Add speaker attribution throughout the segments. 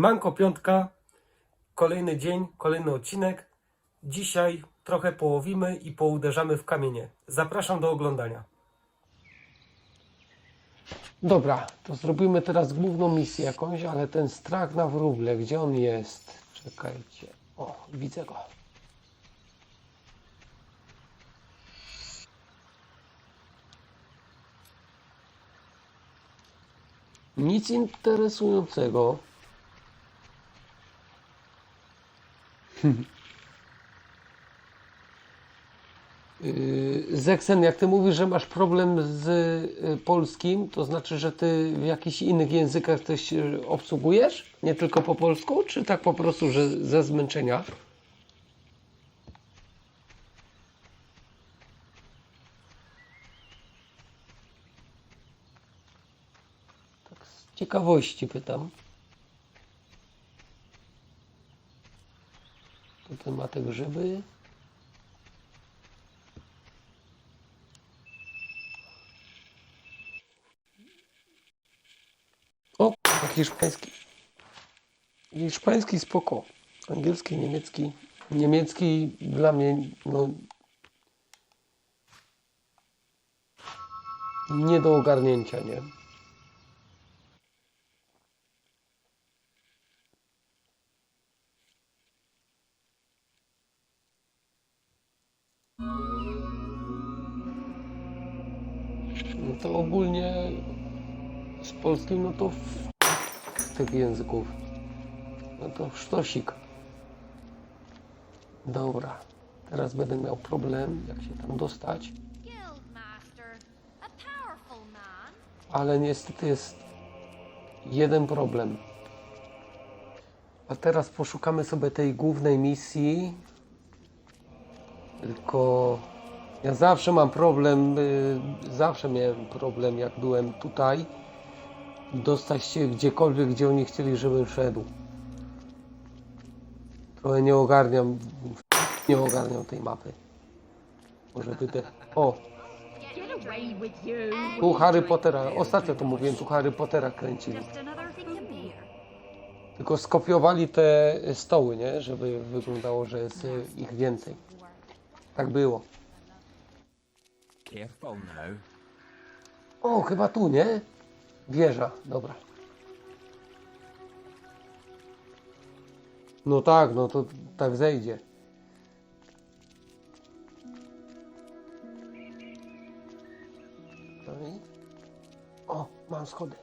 Speaker 1: Siemanko, piątka, kolejny dzień, kolejny odcinek. Dzisiaj trochę połowimy i pouderzamy w kamienie. Zapraszam do oglądania. Dobra, to zrobimy teraz główną misję jakąś, ale ten strach na wróble, gdzie on jest? Czekajcie. O, widzę go. Nic interesującego. Zeksen, jak ty mówisz, że masz problem z y, polskim, to znaczy, że ty w jakichś innych językach też y, obsługujesz? Nie tylko po polsku? Czy tak po prostu, że ze zmęczenia? Tak z ciekawości pytam. Tutaj ma te grzyby. O, hiszpański. Hiszpański spoko. Angielski, niemiecki. Niemiecki dla mnie, no. Nie do ogarnięcia, nie? Polskim, no to w tych języków. No to sztosik. Dobra. Teraz będę miał problem, jak się tam dostać. Ale niestety jest jeden problem. A teraz poszukamy sobie tej głównej misji. Tylko ja zawsze mam problem, y, zawsze miałem problem, jak byłem tutaj, dostać się gdziekolwiek, gdzie oni chcieli, żebym szedł. Trochę nie ogarniam, nie ogarniam tej mapy. Może by te... O, tu Harry Pottera, ostatnio to mówiłem, tu Harry Pottera kręcili. Tylko skopiowali te stoły, nie? Żeby wyglądało, że jest ich więcej. Tak było. O, chyba tu, nie? Wieża, dobra. No tak, no to tak zejdzie. No i... O, mam schody.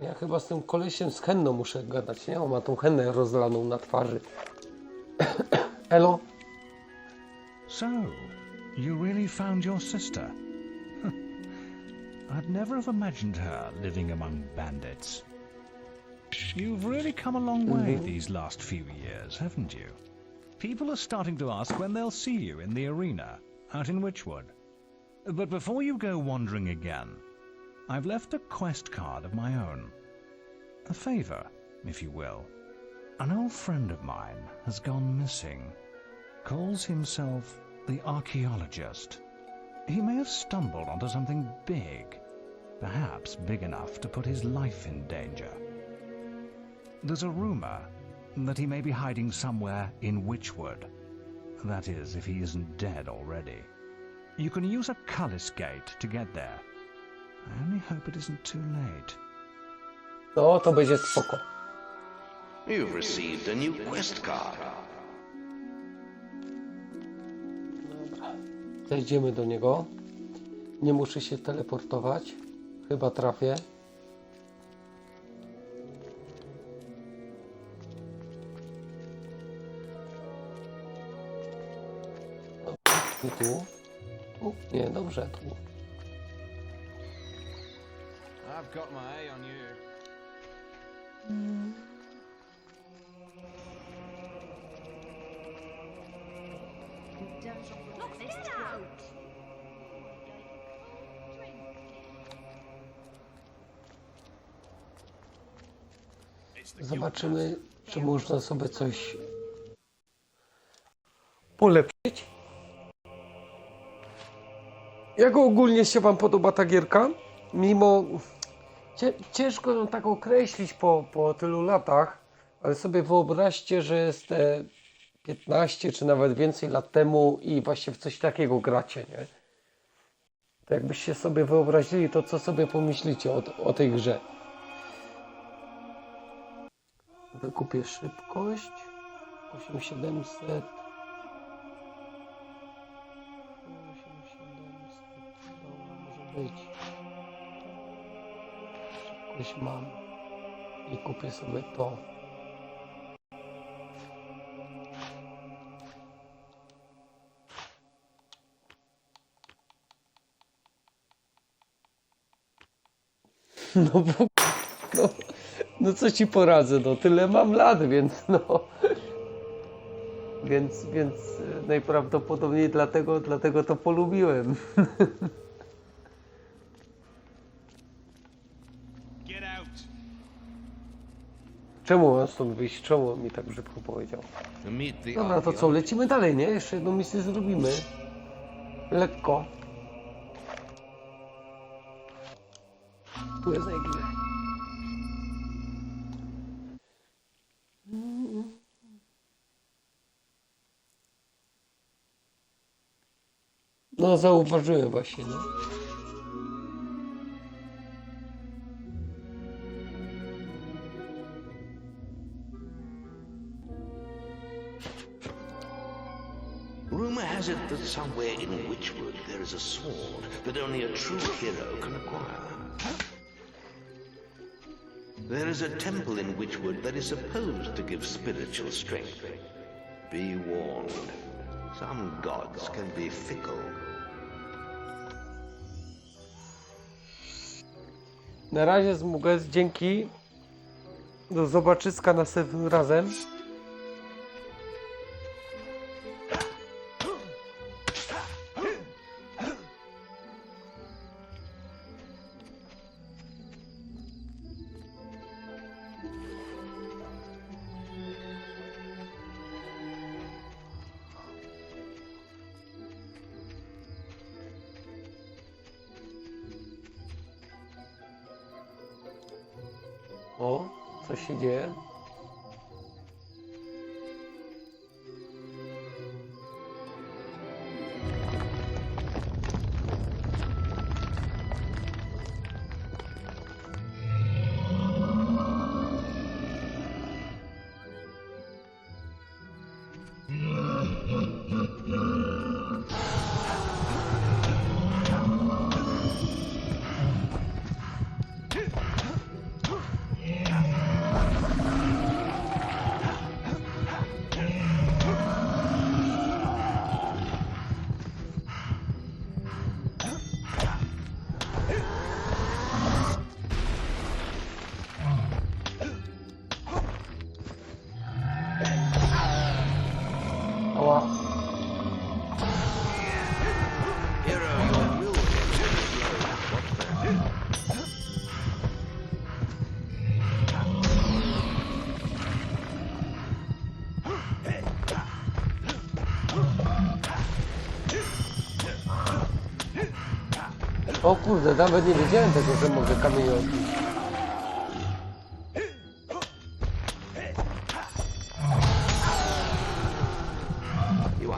Speaker 1: Ja chyba z tym kolesiem z henną muszę gadać, nie? On ma tą hennę rozlaną na twarzy. Elo?
Speaker 2: So, you really found your sister? I'd never have imagined her living among bandits. You've really come a long way these last few years, haven't you? People are starting to ask when they'll see you in the arena, out in Witchwood. But before you go wandering again, I've left a quest card of my own. A favor, if you will. An old friend of mine has gone missing calls himself the archaeologist. He may have stumbled onto something big, perhaps big enough to put his life in danger. There's a rumor that he may be hiding somewhere in Witchwood. That is, if he isn't dead already. You can use a Cullis gate to get there. I only hope it isn't too late.
Speaker 1: No, to będzie spoko.
Speaker 3: You've received a new quest card.
Speaker 1: Dobra. Zejdziemy do niego. Nie muszę się teleportować. Chyba trafię. I tu. tu. Nie, dobrze, tu.
Speaker 4: I've got my eye on you.
Speaker 1: Zobaczymy, czy można sobie coś polepszyć. Jak ogólnie się Wam podoba ta gierka? Mimo Ciężko ją tak określić po, po tylu latach, ale sobie wyobraźcie, że jest te 15 czy nawet więcej lat temu i właśnie w coś takiego gracie, nie? To jakbyście sobie wyobrazili, to co sobie pomyślicie o, o tej grze? Wykupię szybkość? 8700 8700 Dobra, może być. Szybkość mam i kupię sobie to. No bo no, no co ci poradzę, no tyle mam lat, więc no. Więc, więc e, najprawdopodobniej dlatego, dlatego to polubiłem.
Speaker 4: Get out!
Speaker 1: Czemu mam stąd wyjść? Czemu mi tak brzydko powiedział? Dobra, to co, lecimy dalej, nie? Jeszcze jedną misję zrobimy. Lekko. Tu jest najbliżej. No, zauważyłem właśnie.
Speaker 3: Rumor has it that somewhere in Witchwood there is a sword that only a true hero can acquire. There is a temple in Witchwood that is supposed to give spiritual strength. Be warned, some gods can be fickle.
Speaker 1: Na razie z Muges, dzięki. Do zobaczyska następnym razem. O kurde, nawet nie wiedziałem tego, że mogę kamienie odbić.
Speaker 3: You.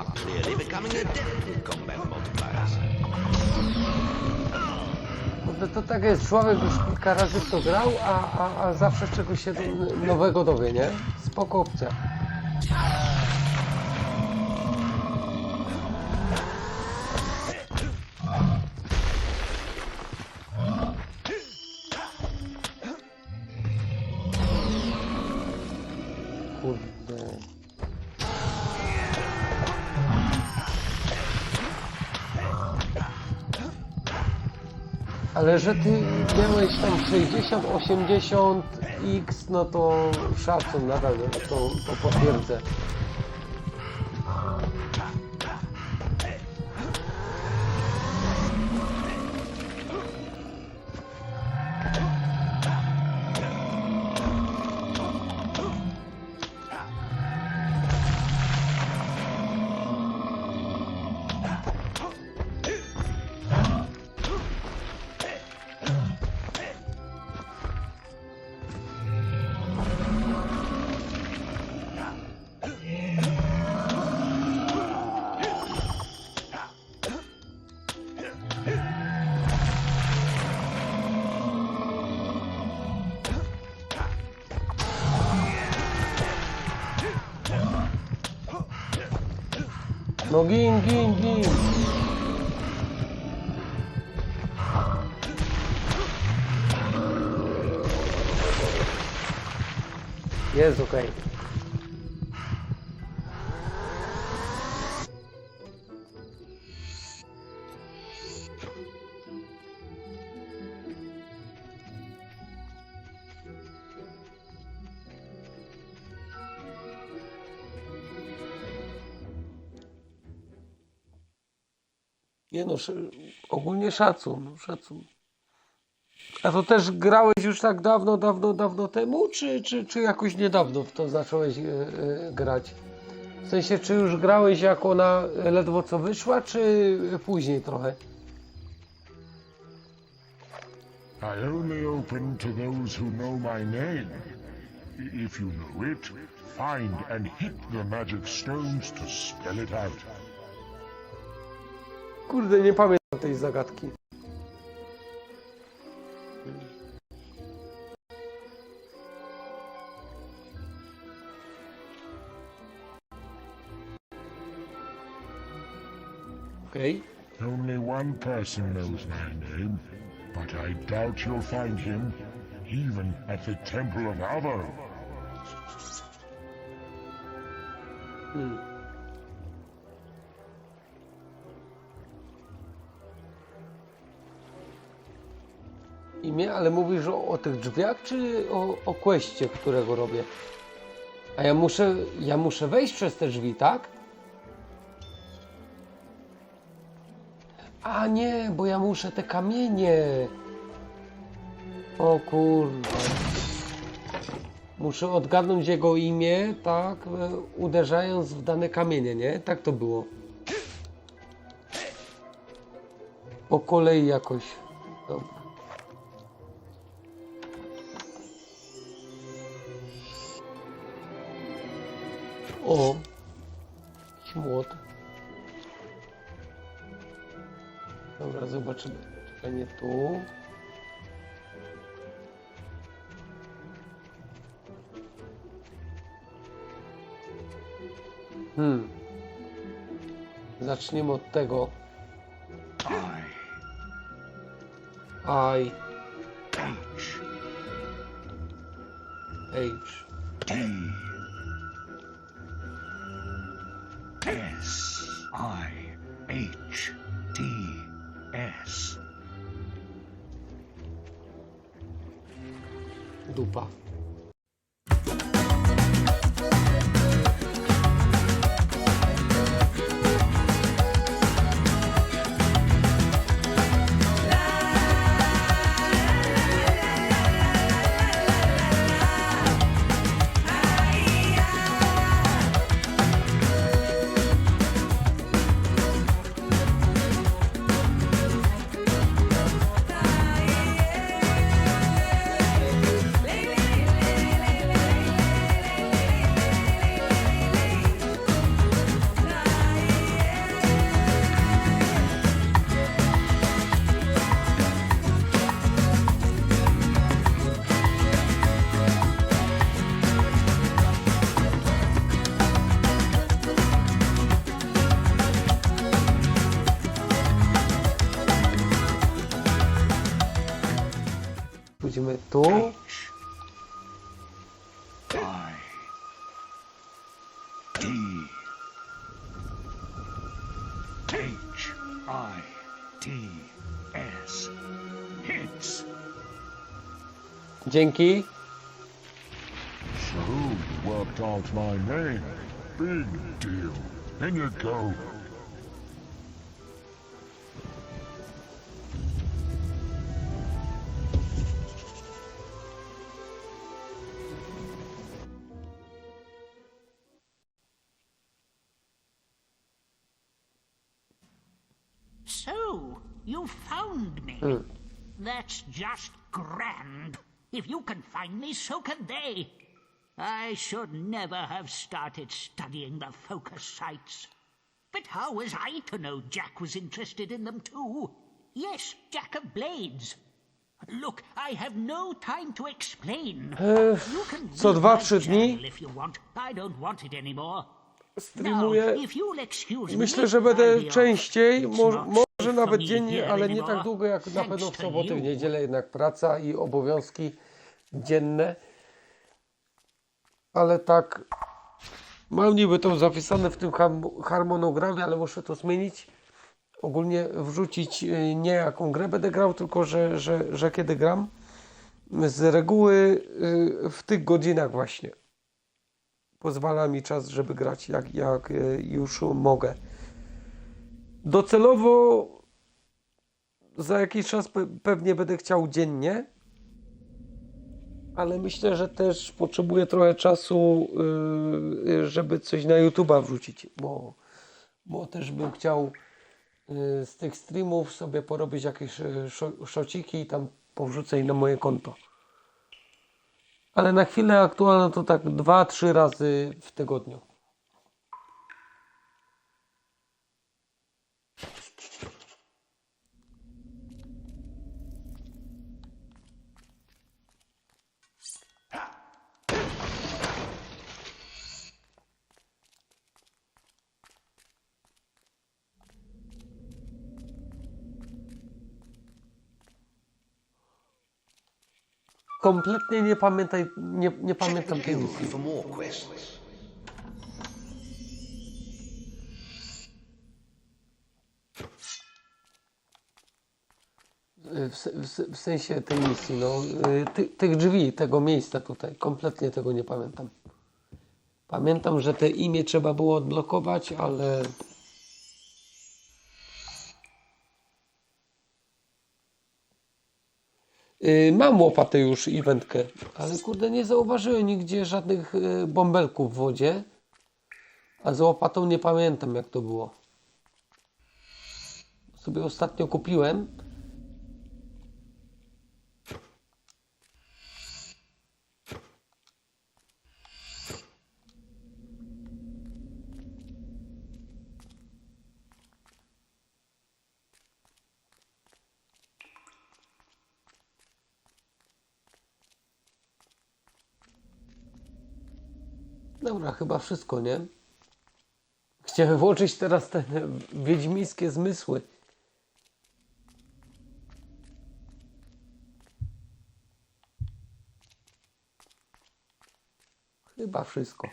Speaker 1: Kurde, to tak jest, człowiek już kilka razy w to grał, a, a, a zawsze czegoś się nowego dowie, nie? Spoko opcja. Ale że ty miałeś tam 60, 80 x, no to szacun nadal, to, to potwierdzę. Gin, gin, gin. Jest okej. Nie no, ogólnie szacun, szacun. A to też grałeś już tak dawno, dawno, dawno temu, czy, czy, czy jakoś niedawno w to zacząłeś e, e, grać? W sensie, czy już grałeś jak ona ledwo co wyszła, czy później trochę?
Speaker 5: I only open to those who know my name. If you know it, find and hit the magic stones to spell it out.
Speaker 1: Kurde, nie pamiętam tej zagadki. Okej.
Speaker 5: Only one person knows my name, but I doubt you'll find him even at the Temple of Avo.
Speaker 1: Ale mówisz o, o tych drzwiach, czy o, o questie, którego robię? A ja muszę, ja muszę wejść przez te drzwi, tak? A nie, bo ja muszę te kamienie. O kurde. Muszę odgadnąć jego imię, tak, uderzając w dane kamienie, nie? Tak to było. Po kolei jakoś. Dobra. O! Jakiś młot. Dobra, zobaczymy. Czekaj, nie tu. Hmm. Zaczniemy od tego. I.
Speaker 2: H.
Speaker 1: H.
Speaker 2: D. H. I. T. S. Hits.
Speaker 1: Dzięki.
Speaker 5: So you worked out my name. Big deal. In you go.
Speaker 6: Just grand. If you can find me, so can they. I should never have started studying the focus sites. But how was I to know Jack was interested in them too? Yes, Jack of Blades. Look, I have no time to explain.
Speaker 1: Uh,
Speaker 6: e, can
Speaker 1: co dwa, trzy dni?
Speaker 6: if you want. I don't want it anymore.
Speaker 1: streamuję.
Speaker 6: Now, if you'll excuse
Speaker 1: Myślę, że
Speaker 6: I'll
Speaker 1: będę częściej,
Speaker 6: It's
Speaker 1: mo
Speaker 6: not
Speaker 1: może nawet dziennie, ale nie tak długo jak na pewno w
Speaker 6: to
Speaker 1: soboty, w niedzielę jednak praca i obowiązki dzienne. Ale tak, mam niby to zapisane w tym harm- harmonogramie, ale muszę to zmienić. Ogólnie wrzucić y, nie jaką grę będę grał, tylko że, że, że kiedy gram. Z reguły y, w tych godzinach właśnie. Pozwala mi czas, żeby grać jak, jak y, już mogę. Docelowo za jakiś czas pe pewnie będę chciał dziennie, ale myślę, że też potrzebuję trochę czasu, yy, żeby coś na YouTube'a wrzucić, bo, bo też bym chciał yy, z tych streamów sobie porobić jakieś szo- szociki i tam powrzucę i na moje konto. Ale na chwilę aktualną to tak dwa, trzy razy w tygodniu. Kompletnie nie pamiętaj, nie, nie pamiętam tej misji.
Speaker 3: for more quests.
Speaker 1: W, se- w, se- w sensie tej misji, no, y, ty, tych drzwi, tego miejsca tutaj, kompletnie tego nie pamiętam. Pamiętam, że te imię trzeba było odblokować, ale Mam łopatę już i wędkę, ale kurde nie zauważyłem nigdzie żadnych y, bąbelków w wodzie. A z łopatą nie pamiętam jak to było. Sobie ostatnio kupiłem. Dobra, chyba wszystko, nie? Chciałem włączyć teraz te wiedźmińskie zmysły. Chyba wszystko.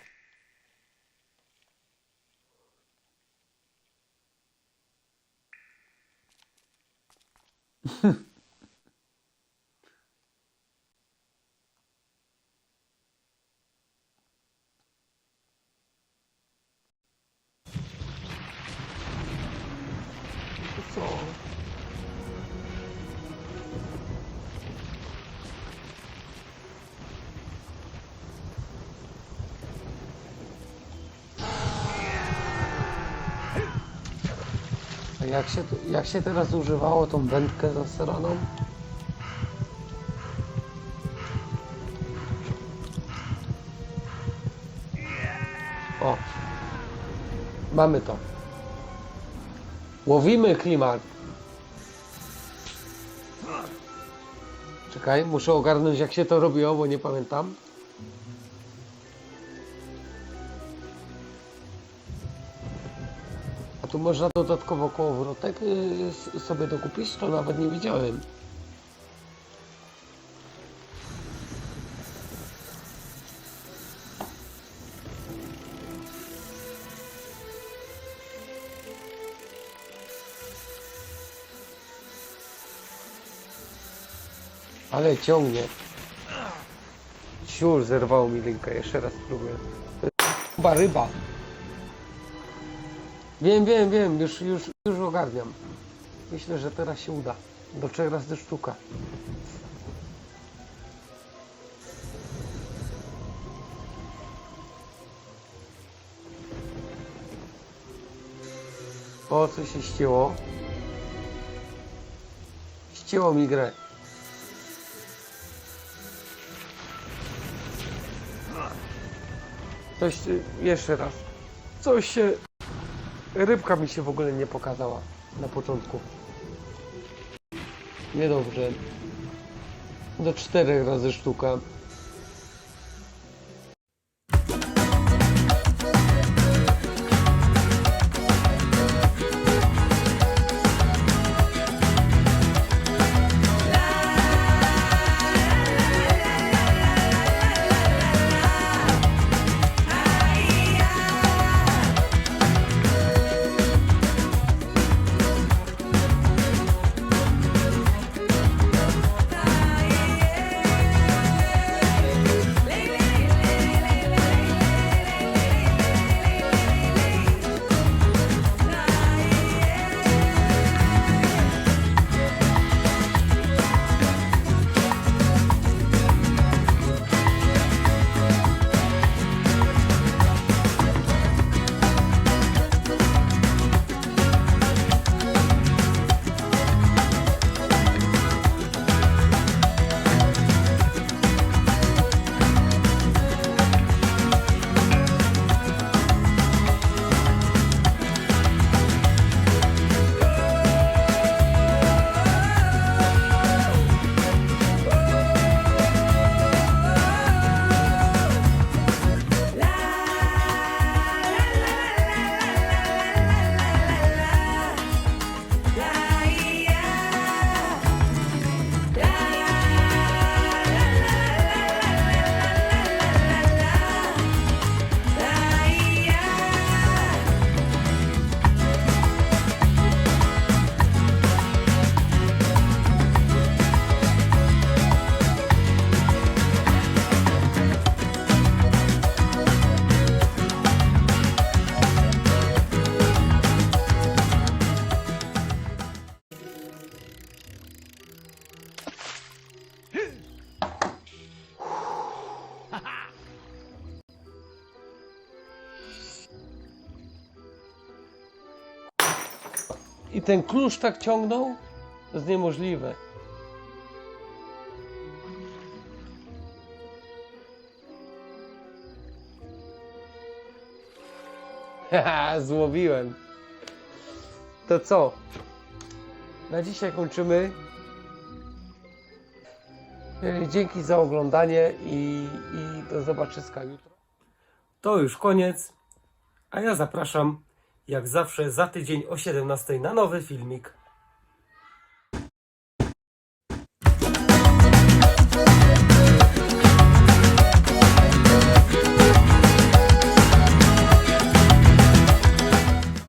Speaker 1: Jak się, jak się teraz używało tą wędkę zasraną? O! Mamy to. Łowimy klimat. Czekaj, muszę ogarnąć jak się to robiło, bo nie pamiętam. Można dodatkowo kołowrotek s- sobie dokupić? To nawet nie widziałem. Ale ciągnie. Siur zerwało mi linkę, jeszcze raz spróbuję. To jest ryba. Wiem, wiem, wiem, już, już, już ogarniam. Myślę, że teraz się uda. Do trzech razy sztuka. O, co się ścięło? Ścięło mi grę. Coś, jeszcze raz. Coś się... Rybka mi się w ogóle nie pokazała na początku. Niedobrze. Do czterech razy sztuka. I ten klucz tak ciągnął? To jest niemożliwe. Haha, złowiłem. To co? Na dzisiaj kończymy. E, Dzięki za oglądanie i, i do zobaczyska jutro. To już koniec. A ja zapraszam jak zawsze za tydzień o 17 na nowy filmik.